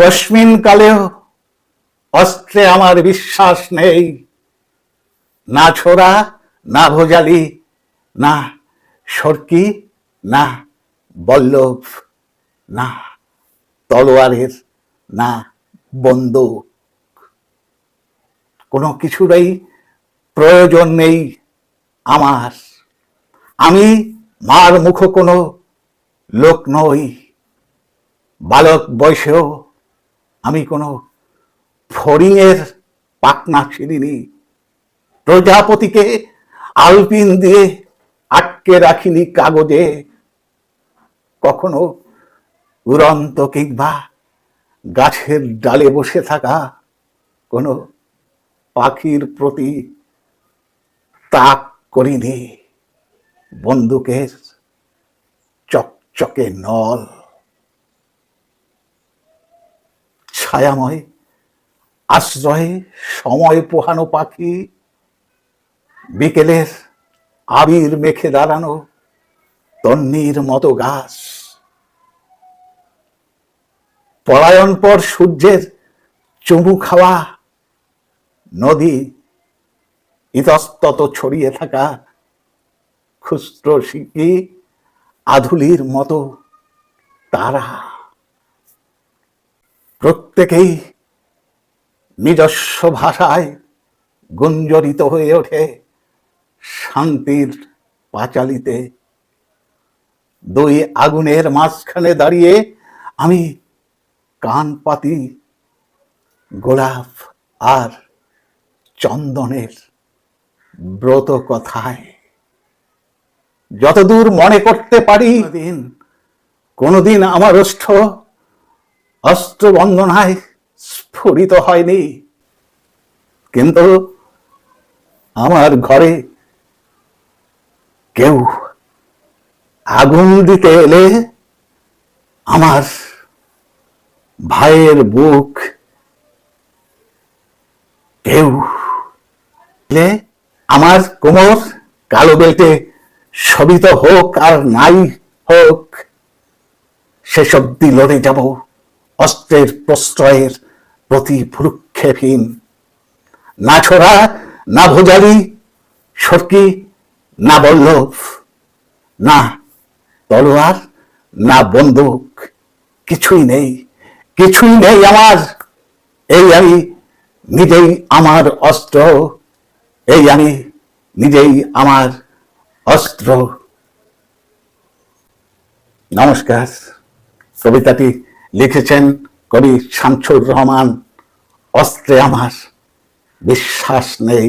কস্মিন কালেও অস্ত্রে আমার বিশ্বাস নেই। না ছোড়া, না ভোজালি, না সরকি, না বল্লভ, না তলোয়ারের, না বন্দুক। কোনো কিছুরই প্রয়োজন নেই আমার। আমি মার মুখ কোনো লোক নই। বালক বয়সেও আমি কোনো ফড়িংয়ের পাকনা ছিঁড়িনি। প্রজাপতিকে আলপিন দিয়ে আটকে রাখিনি কাগজে। কখনো উড়ন্ত কিংবা গাছের ডালে বসে থাকা কোনো পাখির প্রতি তাক করিনি। বন্দুকের চকচকে নল ছায়াময়, আশ্রয়ে সময় পোহানো পাখি বিকেলের আবির মেখে দাঁড়ানো তন্নির মতো গাছ। পলায়ন পর সূর্যের চুমু খাওয়া, নদী ইতস্তত ছড়িয়ে থাকা খুস্র শিকি আধুলির মতো তারা। প্রত্যেকেই নিজস্ব ভাষায় গুঞ্জরিত হয়ে ওঠে শান্তির পাঁচালিতে। দুই আগুনের মাঝখানে দাঁড়িয়ে আমি কান পাতি, গোলাপ আর চন্দনের ব্রত কথায়। যতদূর মনে করতে পারি দিন কোনোদিন আমার ওষ্ঠ অস্ত্র বন্দনায় স্ফুরিত হয়নি। কিন্তু আমার ঘরে কেউ আগুন দিতে এলে আমার ভাইয়ের বুক কেউ এলে আমার কোমর কালো বেল্টে শোভিত হোক আর নাই হোক, সেসব দিয়ে লড়ে যাব। অস্ত্রের প্রশ্রয়ের প্রতি ভ্রুক্ষেপহীন। না ছোড়া, না ভোজালি, সরকি, না বল্লভ, না তলোয়ার, না বন্দুক, কিছুই নেই কিছুই নেই আমার। এই আমি নিজেই আমার অস্ত্র, এই আমি নিজেই আমার অস্ত্র। নমস্কার, কবিতাটি লিখেছেন কবি শামসুর রহমান অস্ত্রে আমার বিশ্বাস নেই।